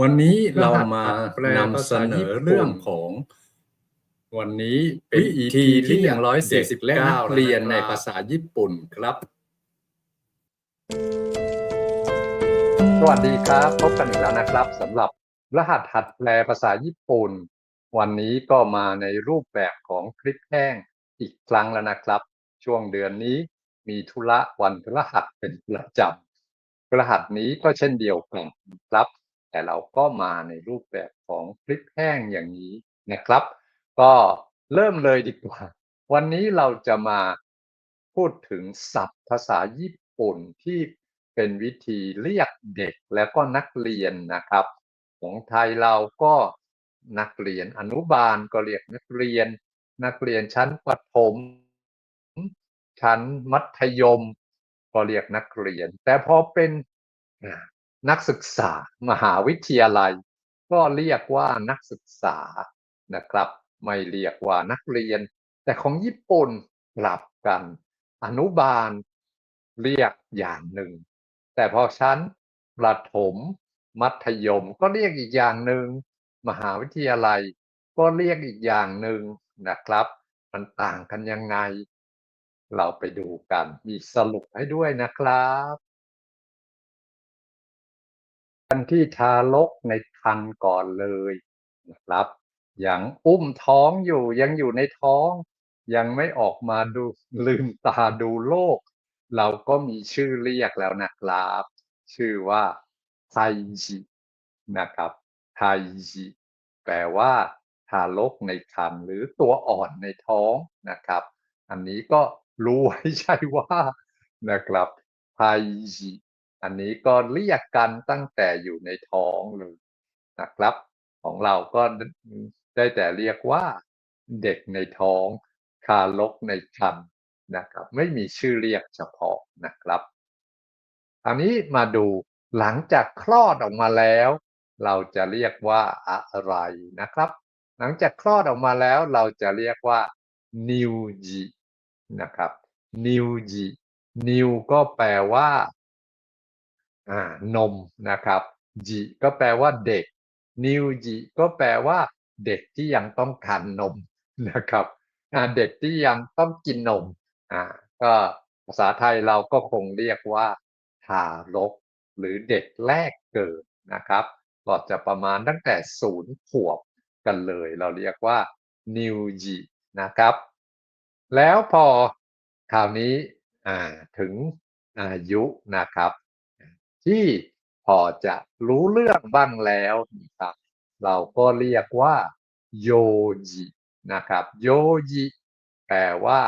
วันนี้เรามาแปลนำภาเสษานญี่อปุ่นเรื่องของ วันนี้เป็นวิ EP ธีที่เรียก149เด็กและนักเรียนเรียนในภาษาญี่ปุ่นครับ สวัสดีครับ พบกันอีกแล้วนะครับสำหรับรหัสหัดแปลภาษาญี่ปุ่น วันนี้ก็มาในรูปแบบของคลิปแห้งอีกครั้งแล้วนะครับ ช่วงเดือนนี้มีธุระวันพฤหัสเป็นประจำพฤหัสนี้ก็เช่นเดียวกันครับ แต่เราก็มาในรูปแบบของคลิปแห้งอย่างนี้นะครับ ก็เริ่มเลยดีกว่า วันนี้เราจะมาพูดถึงศัพท์ภาษาญี่ปุ่นที่เป็นวิธีเรียกเด็กแล้วก็นักเรียนนะครับ ของไทยเราก็นักเรียนอนุบาลก็เรียกนักเรียน นักเรียนชั้นประถม ชั้นมัธยม ก็เรียกนักเรียน แต่พอเป็น นักศึกษา มหาวิทยาลัย ก็เรียกว่านักศึกษานะครับ ไม่เรียกว่านักเรียน แต่ของญี่ปุ่นกลับกัน อนุบาลเรียกอย่างหนึ่ง แต่พอชั้นประถม มัธยมก็เรียกอีกอย่างหนึ่ง มหาวิทยาลัย ก็เรียกอีกอย่างหนึ่งนะครับ มันต่างกันยังไง เราไปดูกัน มีสรุปให้ด้วยนะครับ กันที่ทารกในครรภ์ก่อนเลยนะครับยังอุ้มท้องอยู่ยังอยู่ในท้อง ยังไม่ออกมาดูลืมตาดูโลก เราก็มีชื่อเรียกแล้วนะครับ ชื่อว่าไทจินะครับไทจิแปลว่าทารกในครรภ์หรือตัวอ่อนในท้องนะครับ อันนี้ก็รู้ไว้ใช่ว่านะครับไทจิ อันนี้ก็เรียกกันตั้งแต่อยู่ในท้องเลยนะครับ ของเราก็ได้แต่เรียกว่าเด็กในท้องทารกในครรภ์นะครับ ไม่มีชื่อเรียกเฉพาะนะครับอันนี้มาดูหลังจากคลอดออกมาแล้ว เราจะเรียกว่าอะไรนะครับ หลังจากคลอดออกมาแล้วเราจะเรียกว่านิวจินะครับนิวจินิวก็แปลว่าอ่า นมนะครับจิก็แปลว่าเด็ก นิวจิก็แปลว่า เด็กที่ยังต้องทานนมนะครับอ่าเด็กที่ยังต้องกินนมอ่าก็ภาษาไทยเราก็คงเรียกว่าทารก หรือเด็กแรกเกิดนะครับก็จะประมาณตั้งแต่ศูนย์ขวบกันเลย เราเรียกว่านิวจินะครับ แล้วพอคราวนี้อ่าถึงอายุนะครับ ที่พอจะรู้เรื่องบ้างแล้วนะครับ เราก็เรียกว่าโยจินะครับ โยจิแปลว่า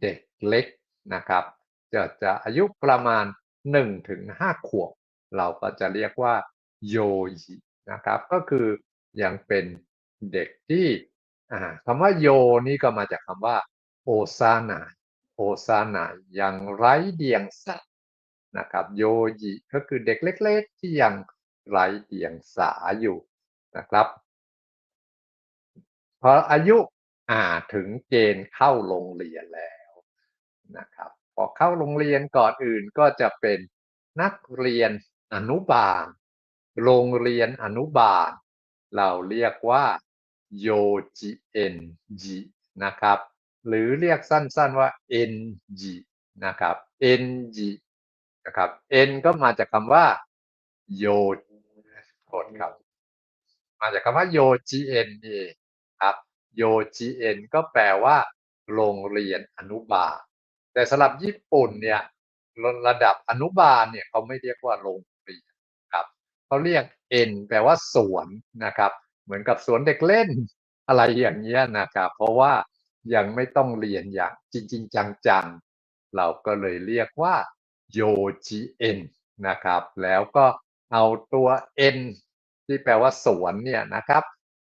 เด็กเล็กนะครับ จะจะอายุประมาณ1ถึง5ขวบเราก็จะเรียกว่าโยจินะครับ ก็คือยังเป็นเด็กที่คำว่าโยนี่ก็มาจากคำว่าโอซานาโอซานายังไร้เดียงสา นะครับโยจิก็คือเด็กเล็ก ๆ ที่ยังไร้เดียงสาอยู่นะครับพออายุอ่าถึงเกณฑ์เข้าโรงเรียนแล้วนะครับพอเข้าโรงเรียนก่อนอื่นก็จะเป็นนักเรียนอนุบาล โรงเรียนอนุบาล เราเรียกว่าโยจิเอ็นจินะครับ หรือเรียกสั้นๆว่า NG นจินะครับ NG นะครับ N ก็มาจากคำว่าโยกดครับ มาจากคำว่าโยจิเอ็นนี่ครับโยจิเอ็นก็แปลว่า โรงเรียนอนุบาล แต่สำหรับญี่ปุ่นเนี่ยระดับอนุบาลเนี่ยเขาไม่เรียกว่าโรงเรียนครับเขาเรียก N แปลว่าสวนนะครับ เหมือนกับสวนเด็กเล่นอะไรอย่างเงี้ยนะครับ เพราะว่ายังไม่ต้องเรียนอย่างจริง ๆ จังๆ เราก็เลยเรียกว่า โยจิเอ็นนะครับ แล้วก็เอาตัว N ที่แปลว่าสวนเนี่ยนะครับ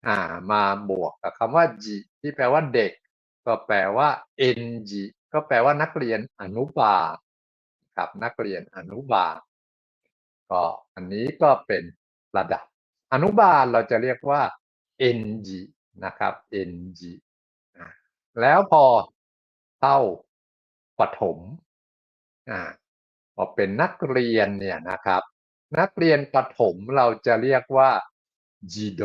อ่ามาบวกกับคำว่าจิที่แปลว่าเด็ก ก็แปลว่า NG ก็แปลว่านักเรียนอนุบาลครับนักเรียนอนุบาลก็อันนี้ก็เป็นระดับอนุบาลเราจะเรียกว่า NG นะครับ NG แล้วพอเข้าปฐมอ่า อเป็นนักเรียนเนี่ยนะครับ นักเรียนประถมเราจะเรียกว่าจิโด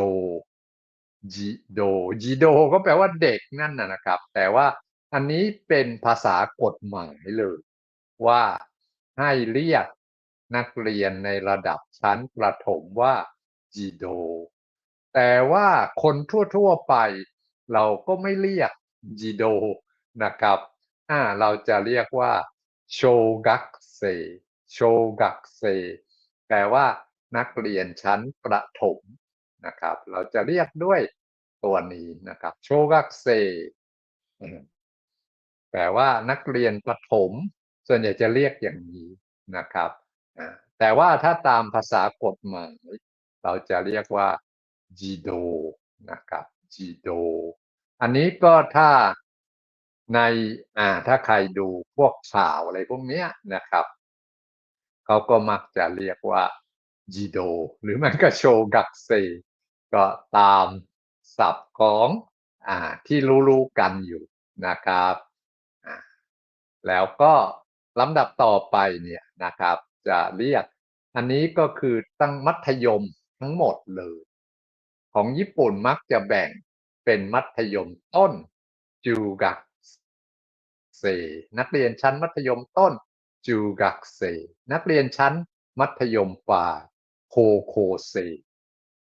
จิโดจิโดก็แปลว่าเด็กนั่นนะครับ แต่ว่าอันนี้เป็นภาษากฎหมายเลย ว่าให้เรียกนักเรียนในระดับชั้นประถมว่าจิโด แต่ว่าคนทั่วๆไปเราก็ไม่เรียกจิโดนะครับอ่าเราจะเรียกว่าโชกัก เซโชกักเซแปลว่านักเรียนชั้นประถมนะครับ เราจะเรียกด้วยตัวนี้นะครับ โชกักเซแปลว่านักเรียนประถม ส่วนใหญ่จะเรียกอย่างนี้นะครับแต่ว่าถ้าตามภาษากฎหมายเราจะเรียกว่าจิโดนะครับจิโดอันนี้ก็ถ้า ในอ่าถ้าใครดูพวกข่าวอะไรพวกเนี้ยนะครับเขาก็มักจะเรียกว่าจิโด หรือมันก็โชกักเซก็ตามศัพท์ของอ่าที่รู้ๆกันอยู่นะครับแล้วก็ลำดับต่อไปเนี่ยนะครับ จะเรียก อันนี้ก็คือตั้งมัธยมทั้งหมดเลย ของญี่ปุ่นมักจะแบ่งเป็นมัธยมต้นจูกัก เซ นักเรียนชั้นมัธยมต้นจูกักเซ นักเรียนชั้นมัธยมปลายโคโคเซ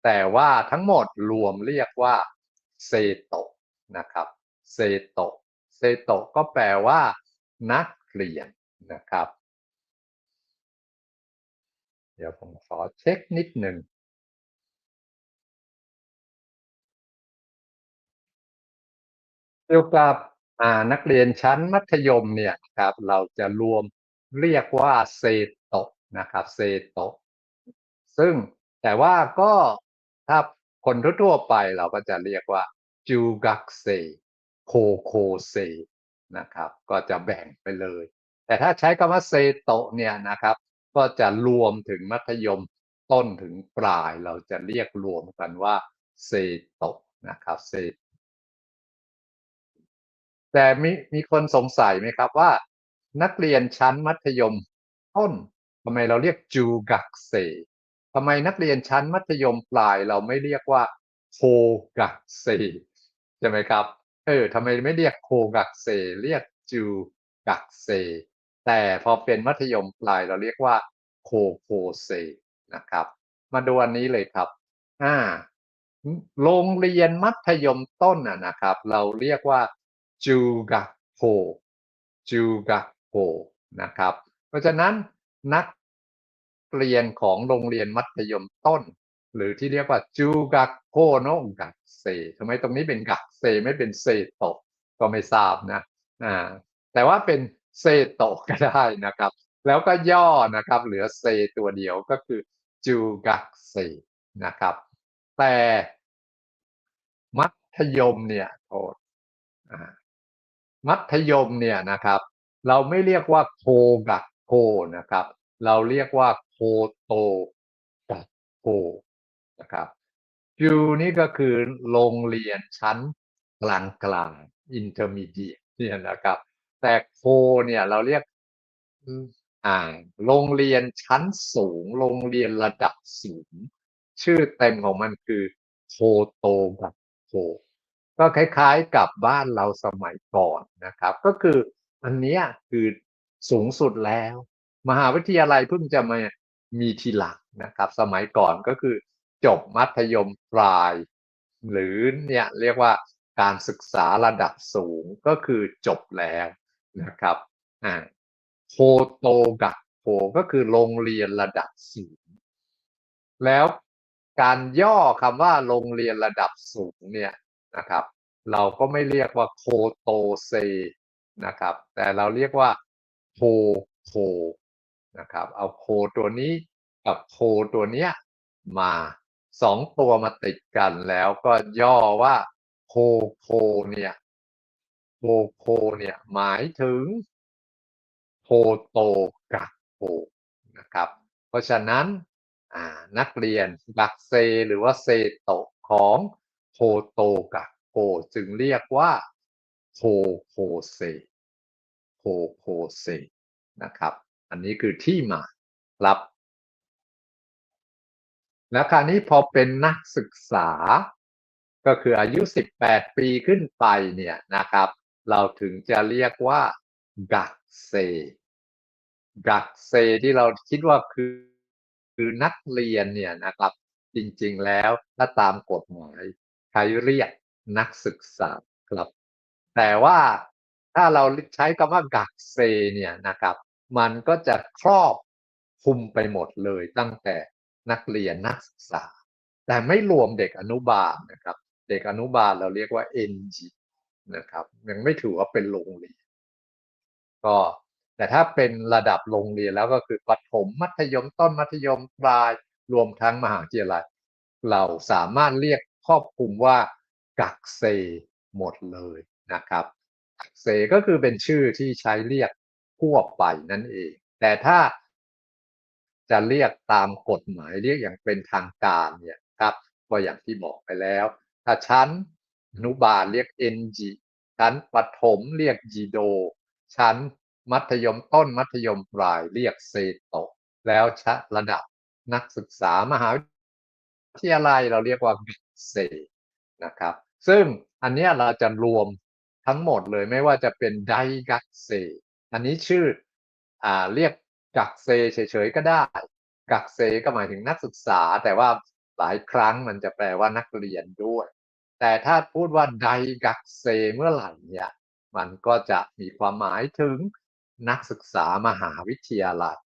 แต่ว่าทั้งหมดรวมเรียกว่าเซโตนะครับ เซโตเซโตก็แปลว่า นักเรียนนะครับ เดี๋ยวผมขอเช็คนิดหนึ่งเกี่ยวกับ นักเรียนชั้นมัธยมเนี่ยครับเราจะรวมเรียกว่าเซโตะนะครับเซโตะซึ่งแต่ว่าก็ถ้าคนทั่วๆไปเราก็จะเรียกว่าจูกักเซโคโคเซนะครับ ก็จะแบ่งไปเลย แต่ถ้าใช้คำว่าเซโตะเนี่ยนะครับ ก็จะรวมถึงมัธยมต้นถึงปลายเราจะเรียกรวมกันว่าเซโตะนะครับเซ แต่มีมีคนสงสัยไหมครับว่า นักเรียนชั้นมัธยมต้นทำไมเราเรียกจูกักเซทำไมนักเรียนชั้นมัธยมปลายเราไม่เรียกว่าโคกักเซใช่ไหมครับเออทำไมไม่เรียกโคกักเซเรียกจูกักเซ แต่พอเป็นมัธยมปลายเราเรียกว่าโคโคเซนะครับ มาดูอันนี้เลยครับอ่าโรงเรียนมัธยมต้นน่ะนะครับ เราเรียกว่า จูกักโฮจูกักโฮนะครับ เพราะฉะนั้นนักเรียนของโรงเรียนมัธยมต้น หรือที่เรียกว่าจูกักโฮโนกักเซทำไมตรงนี้เป็นกักเซไม่เป็นเซโตะก็ไม่ทราบนะอ่าแต่ว่าเป็นเซโตะก็ได้นะครับ แล้วก็ย่อนะครับ เหลือเซตัวเดียวก็คือจูกักเซนะครับ แต่มัธยมเนี่ยโทษอ่า มัธยมเนี่ยนะครับ เราไม่เรียกว่าโคกักโคนะครับ เราเรียกว่าโคโตกักโคนะครับยูนี่ก็คือโรงเรียนชั้นกลางกลางอินเตอร์มีเดียเนี่ยนะครับ แต่โคเนี่ยเราเรียกอ่าโรงเรียนชั้นสูง โรงเรียนระดับสูง ชื่อเต็มของมันคือโคโตกักโค ก็คล้ายๆกับบ้านเราสมัยก่อนนะครับ ก็คืออันนี้คือสูงสุดแล้ว มหาวิทยาลัยเพิ่งจะมามีทีหลังนะครับ สมัยก่อนก็คือจบมัธยมปลาย หรือเนี่ยเรียกว่าการศึกษาระดับสูงก็คือจบแล้วนะครับอ่าโคโตกะโคก็คือโรงเรียนระดับสูง แล้วการย่อคำว่าโรงเรียนระดับสูงเนี่ย นะครับ เราก็ไม่เรียกว่าโคโตเซนะครับ แต่เราเรียกว่าโคโคนะครับ เอาโคตัวนี้กับโคตัวเนี้ยมาสองตัวมาติดกันแล้วก็ย่อว่าโคโคเนี่ยโคโคเนี่ยหมายถึงโคโตกับโคนะครับ เพราะฉะนั้นนักเรียนบักเซหรือว่าเซโตของ โคโตกับโคจึงเรียกว่าโคโคเซโคโคเซนะครับ อันนี้คือที่มาครับ แล้วคราวนี้พอเป็นนักศึกษา ก็คืออายุ 18 ปีขึ้นไปเนี่ยนะครับ เราถึงจะเรียกว่ากักเซกักเซที่เราคิดว่าคือ คือนักเรียนเนี่ยนะครับ จริงๆแล้วถ้าตามกฎหมาย ใช้เรียกนักศึกษาครับ แต่ว่าถ้าเราใช้คำว่ากักเซเนี่ยนะครับ มันก็จะครอบคลุมไปหมดเลยตั้งแต่นักเรียนนักศึกษา แต่ไม่รวมเด็กอนุบาลนะครับ เด็กอนุบาลเราเรียกว่า NG นะครับยังไม่ถือว่าเป็นโรงเรียน ก็แต่ถ้าเป็นระดับโรงเรียนแล้วก็คือประถมมัธยมต้นมัธยมปลายรวมทั้งมหาวิทยาลัย เราสามารถเรียก ครอบคลุมว่ากักเซหมดเลยนะครับกักเซก็คือเป็นชื่อที่ใช้เรียกทั่วไปนั่นเอง แต่ถ้าจะเรียกตามกฎหมายเรียกอย่างเป็นทางการเนี่ยครับก็อย่างที่บอกไปแล้ว ถ้าชั้นอนุบาลเรียก NG ชั้นประถมเรียกจีโด ชั้นมัธยมต้นมัธยมปลายเรียกเซโตแล้วชะระดับนักศึกษามหาวิทยาลัยเราเรียกว่า บิเซนะครับ ซึ่งอันนี้เราจะรวมทั้งหมดเลยไม่ว่าจะเป็นไดกักเซอันนี้ชื่ออเรียกกักเซเฉยๆก็ได้ กักเซก็หมายถึงนักศึกษา แต่ว่าหลายครั้งมันจะแปลว่านักเรียนด้วย แต่ถ้าพูดว่าไดกักเซเมื่อไหร่เนี่ยมันก็จะมีความหมายถึงนักศึกษามหาวิทยาลัย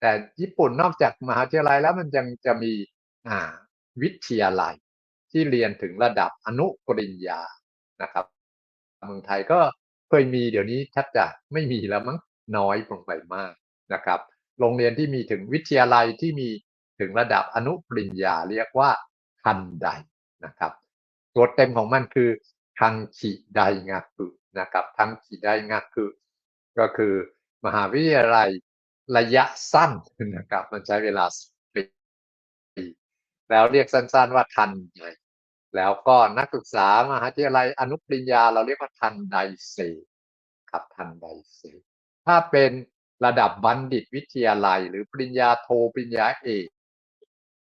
แต่ญี่ปุ่นนอกจากมหาวิทยาลัยแล้วมันยังจะมีวิทยาลัย ที่เรียนถึงระดับอนุปริญญานะครับเมืองไทยก็เคยมีเดี๋ยวนี้แทบจะไม่มีแล้วมั้งน้อยลงไปมากนะครับ โรงเรียนที่มีถึงวิทยาลัยที่มีถึงระดับอนุปริญญาเรียกว่าคันไดนะครับ ตัวเต็มของมันคือคังคิไดงาคุนะครับทังคิไดงาคุก็คือมหาวิทยาลัยระยะสั้นนะครับ มันใช้เวลา แล้วเรียกสั้น ๆ ว่าทันไดแล้วก็นักศึกษามหาวิทยาลัยอนุปริญญา เราเรียกว่าทันไดเซครับทันไดเซถ้าเป็นระดับบัณฑิตวิทยาลัย หรือปริญญาโทปริญญาเอก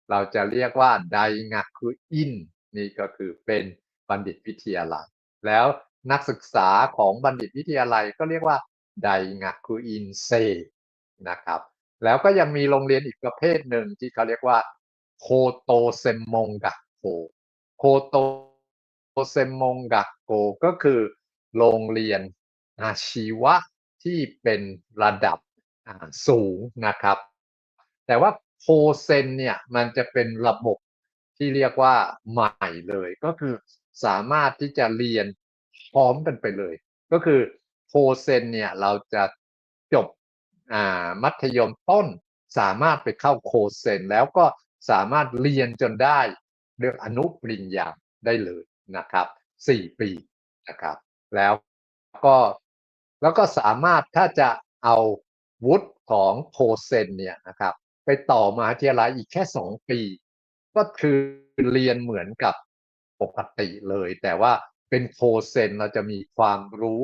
เราจะเรียกว่าไดงาคุอินนี่ก็คือเป็นบัณฑิตวิทยาลัย แล้วนักศึกษาของบัณฑิตวิทยาลัยก็เรียกว่าไดงาคุอินเซนะครับ แล้วก็ยังมีโรงเรียนอีกประเภทหนึ่งที่เขาเรียกว่า โคโตเซมมงกะโกโคโตเซมมงกะโกก็คือโรงเรียนอาชีวะที่เป็นระดับสูงนะครับ แต่ว่าโคเซนเนี่ยมันจะเป็นระบบที่เรียกว่าใหม่เลยก็คือสามารถที่จะเรียนพร้อมกันไปเลย ก็คือโคเซนเนี่ยเราจะจบมัธยมต้นสามารถไปเข้าโคเซนแล้วก็ สามารถเรียนจนได้เรื่องอนุปริญญาได้เลยนะครับสี่ปีนะครับ แล้วก็แล้วก็สามารถถ้าจะเอาวุฒิของโคเซนเนี่ยนะครับ ไปต่อมาวิทยาลัยอีกแค่สองปี ก็คือเรียนเหมือนกับปกติเลย แต่ว่าเป็นโคเซนเราจะมีความรู้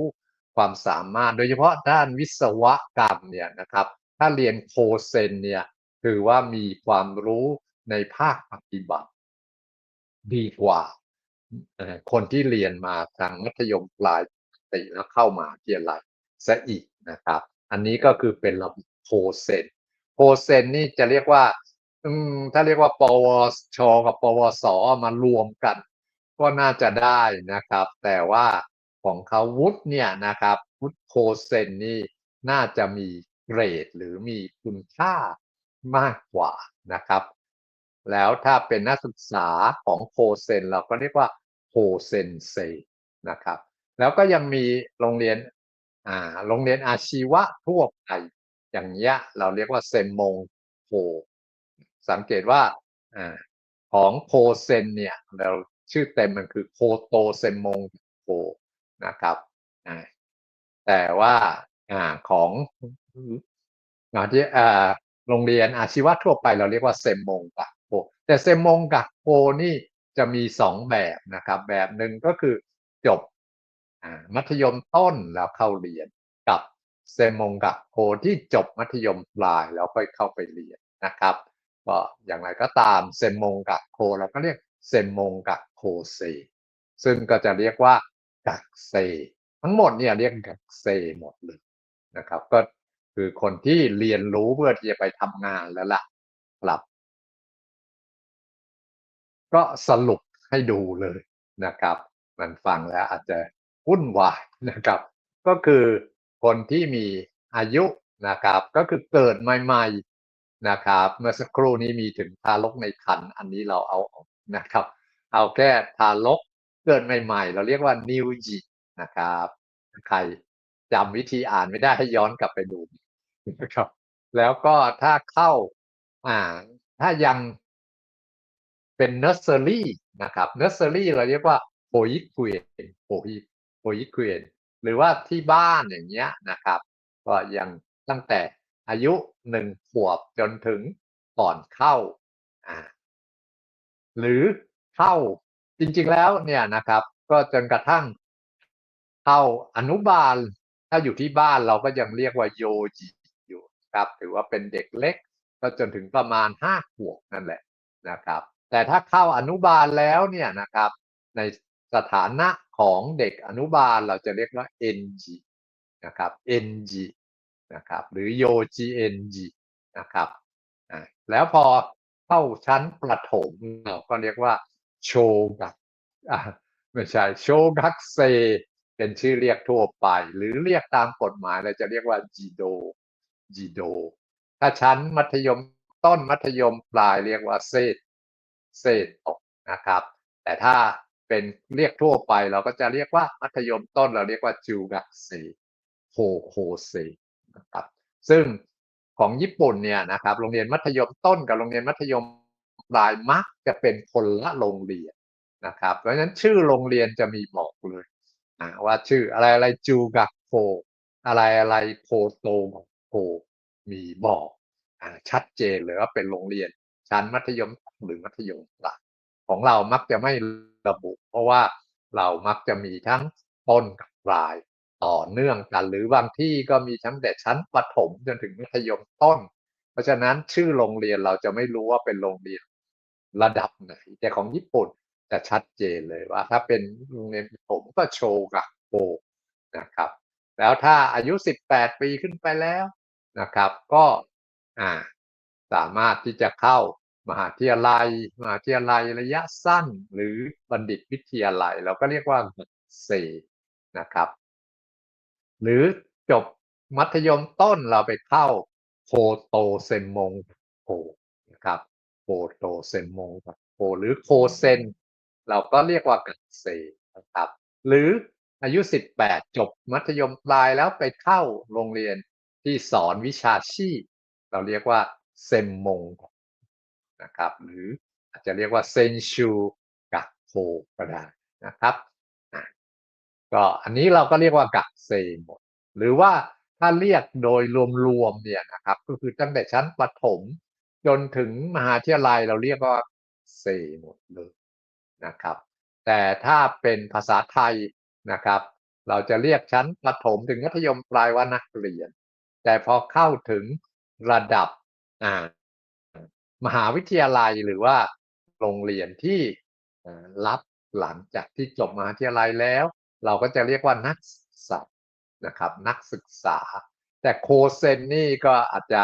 ความสามารถ โดยเฉพาะด้านวิศวกรรมเนี่ยนะครับ ถ้าเรียนโคเซนเนี่ย ถือว่ามีความรู้ในภาคปฏิบัติ ดีกว่าคนที่เรียนมาทางมัธยมปลายติแล้วเข้ามาวิทยาลัยซะอีกนะครับ อันนี้ก็คือเป็นระบบโคเซนโคเซนนี่จะเรียกว่า อืมถ้าเรียกว่า ปวช กับ ปวสมารวมกัน ก็น่าจะได้นะครับ แต่ว่าของเขาวุฒิเนี่ยนะครับวุฒิโคเซนนี่น่าจะมีเกรดหรือมีคุณค่า มากกว่านะครับ แล้วถ้าเป็นนักศึกษาของโคเซนเราก็เรียกว่าโคเซนเซนะครับ แล้วก็ยังมีโรงเรียนอ่าโรงเรียนอาชีวะทั่วไปอย่างเงี้ยเราเรียกว่าเซมมงโคสังเกตว่าอ่าของโคเซนเนี่ยเราชื่อเต็มมันคือโคโตเซมมงโคนะครับอ่าแต่ว่าอ่าของอ่าที่อ่า โรงเรียนอาชีวะทั่วไปเราเรียกว่าเซมงกะโกแต่เซมงกะโกนี่จะมีสองแบบนะครับ แบบหนึ่งก็คือจบมัธยมต้นแล้วเข้าเรียนกับเซมงกะโกที่จบมัธยมปลายแล้วค่อยเข้าไปเรียนนะครับก็อย่างไรก็ตามเซมงกับโคเราก็เรียกเซมงกับโคเซซึ่งก็จะเรียกว่ากักเซ ทั้งหมดเนี่ยเรียกกักเซหมดเลยนะครับ ก็ คือคนที่เรียนรู้เพื่อที่จะไปทำงานแล้วล่ะครับ ก็สรุปให้ดูเลยนะครับ มันฟังแล้วอาจจะวุ่นวายนะครับ ก็คือคนที่มีอายุนะครับ ก็คือเกิดใหม่ๆนะครับ เมื่อสักครู่นี้มีถึงทารกในครรภ์อันนี้เราเอาออกนะครับ เอาแค่ทารกเกิดใหม่ๆ เราเรียกว่านิวจินะครับ ใครจำวิธีอ่านไม่ได้ให้ย้อนกลับไปดู นะครับ แล้วก็ถ้าเข้าอ่าถ้ายังเป็นเนอร์เซอรี่นะครับเนอร์เซอรี่เราเรียกว่าโพยิควีนโพยิโพยิควีนหรือว่าที่บ้านอย่างเงี้ยนะครับ ก็ยังตั้งแต่อายุหนึ่งขวบจนถึงก่อนเข้าอ่าหรือเข้าจริงๆแล้วเนี่ยนะครับ ก็จนกระทั่งเข้าอนุบาล ถ้าอยู่ที่บ้านเราก็ยังเรียกว่าโยจิ ครับ ถือว่าเป็นเด็กเล็กก็จนถึงประมาณห้าขวบนั่นแหละนะครับ แต่ถ้าเข้าอนุบาลแล้วเนี่ยนะครับ ในสถานะของเด็กอนุบาลเราจะเรียกว่า NG นะครับ NG นะครับหรือ YOGNG นะครับแล้วพอเข้าชั้นประถมเราก็เรียกว่าโชกักไม่ใช่โชกักเซ เป็นชื่อเรียกทั่วไป หรือเรียกตามกฎหมายเราจะเรียกว่าจีโด จีโด ถ้าชั้นมัธยมต้นมัธยมปลายเรียกว่าเซตเซตตกนะครับ แต่ถ้าเป็นเรียกทั่วไปเราก็จะเรียกว่ามัธยมต้นเราเรียกว่าจูกักเซโฮโคเซนะครับซึ่งของญี่ปุ่นเนี่ยนะครับโรงเรียนมัธยมต้นกับโรงเรียนมัธยมปลายมักจะเป็นคนละโรงเรียนนะครับเพราะฉะนั้นชื่อโรงเรียนจะมีบอกเลยนะว่าชื่ออะไรอะไรจูกักโคอะไรอะไรโคโต โคมีบอกอชัดเจนเลยว่าเป็นโรงเรียนชั้นมัธยมหรือมัธยมปลายของเรามักจะไม่ระบุ เพราะว่าเรามักจะมีทั้งต้นกับปลายต่อเนื่องกันหรือบางที่ก็มีทั้งแต่ชั้นประถมจนถึงมัธยมต้น เพราะฉะนั้นชื่อโรงเรียนเราจะไม่รู้ว่าเป็นโรงเรียนระดับไหนแต่ของญี่ปุ่นจะชัดเจนเลยว่า ถ้าเป็นโรงเรียนประถมก็โชกับโกนะครับ แล้วถ้าอายุ 18 ปีขึ้นไปแล้ว นะครับ ก็อ่าสามารถที่จะเข้ามหาวิทยาลัยมหาวิทยาลัยระยะสั้นหรือบัณฑิตวิทยาลัย เราก็เรียกว่าเซนะครับ หรือจบมัธยมต้นเราไปเข้าโคโตเซมมงโคนะครับโคโตเซมมงโคหรือโคเซนเราก็เรียกว่ากักเซนะครับ หรืออายุ 18 จบมัธยมปลายแล้วไปเข้าโรงเรียน ที่สอนวิชาชีพ เราเรียกว่าเซมมงนะครับ หรืออาจจะเรียกว่าเซนชูกักโคก็ได้นะครับก็อันนี้เราก็เรียกว่ากักเซหมด หรือว่าถ้าเรียกโดยรวมๆเนี่ยนะครับ ก็คือตั้งแต่ชั้นประถม จนถึงมหาวิทยาลัยเราเรียกว่าเซหมดเลยนะครับ แต่ถ้าเป็นภาษาไทยนะครับ เราจะเรียกชั้นประถมถึงมัธยมปลายว่านักเรียน แต่พอเข้าถึงระดับมหาวิทยาลัยหรือว่าโรงเรียนที่รับหลังจากที่จบมหาวิทยาลัยแล้ว เราก็จะเรียกว่านักศึกษานะครับนักศึกษา แต่โคเซนนี่ก็อาจจะ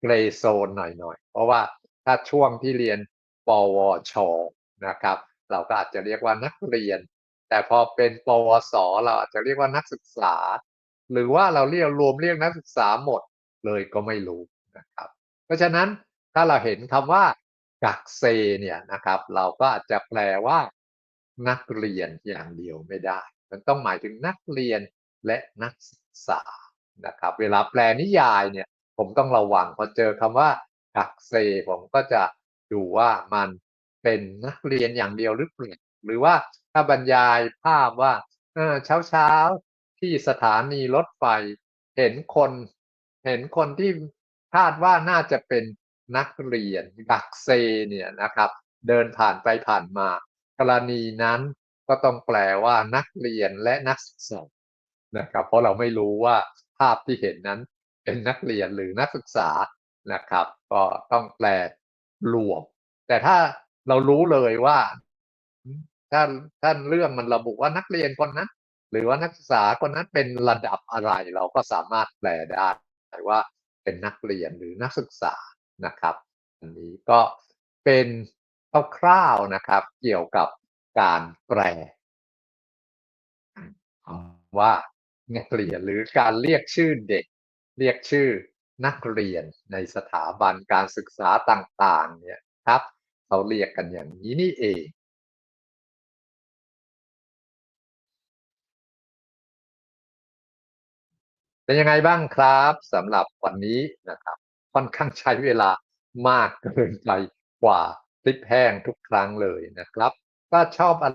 เกรย์โซนหน่อยๆ เพราะว่าถ้าช่วงที่เรียนปวชนะครับ เราก็อาจจะเรียกว่านักเรียน แต่พอเป็นปวส เราอาจจะเรียกว่านักศึกษา หรือว่าเราเรียกรวมเรียกนักศึกษาหมดเลยก็ไม่รู้นะครับ เพราะฉะนั้นถ้าเราเห็นคำว่ากักเซเนี่ยนะครับ เราก็อาจจะแปลว่า นักเรียนอย่างเดียวไม่ได้ มันต้องหมายถึงนักเรียนและนักศึกษานะครับ เวลาแปลนิยายเนี่ย ผมต้องระวังพอเจอคำว่ากักเซผมก็จะดูว่ามันเป็นนักเรียนอย่างเดียวหรือเปล่าหรือว่าถ้าบรรยายภาพว่าเช้าเช้า ที่สถานีรถไฟ เห็นคน เห็นคนที่คาดว่าน่าจะเป็นนักเรียนกักเซเนี่ยนะครับ เดินผ่านไปผ่านมา กรณีนั้นก็ต้องแปลว่านักเรียนและนักศึกษานะครับ เพราะเราไม่รู้ว่าภาพที่เห็นนั้นเป็นนักเรียนหรือนักศึกษานะครับ ก็ต้องแปลรวม แต่ถ้าเรารู้เลยว่าถ้าถ้านเรื่องมันระบุว่านักเรียนคนนั้น หรือว่านักศึกษาคนนั้นเป็นระดับอะไรเราก็สามารถแปลได้ว่าเป็นนักเรียนหรือนักศึกษานะครับ อันนี้ก็เป็นคร่าวๆนะครับ เกี่ยวกับการแปลคำว่านักเรียนหรือการเรียกชื่อเด็ก เรียกชื่อนักเรียนในสถาบันการศึกษาต่างๆเนี่ยครับเขาเรียกกันอย่างนี้นี่เอง เป็นยังไงบ้างครับสำหรับวันนี้นะครับ ค่อนข้างใช้เวลามากเกินไปกว่าคลิปแห้งทุกครั้งเลยนะครับถ้าชอบอะ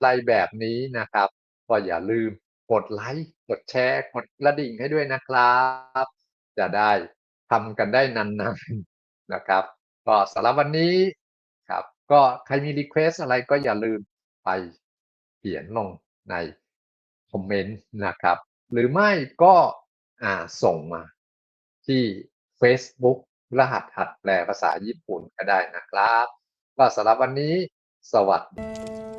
ไรแบบนี้นะครับก็อย่าลืมกดไลค์กดแชร์กดกระดิ่งให้ด้วยนะครับ จะได้ทำกันได้นานๆนะครับ ก็สำหรับวันนี้ครับ ก็ใครมีรีเควสอะไรก็อย่าลืมไปเขียนลงในคอมเมนต์นะครับ หรือไม่ก็ ส่งมาที่ Facebook รหัสหัดแปลภาษาญี่ปุ่นก็ได้นะครับก็สำหรับวันนี้ สวัสดี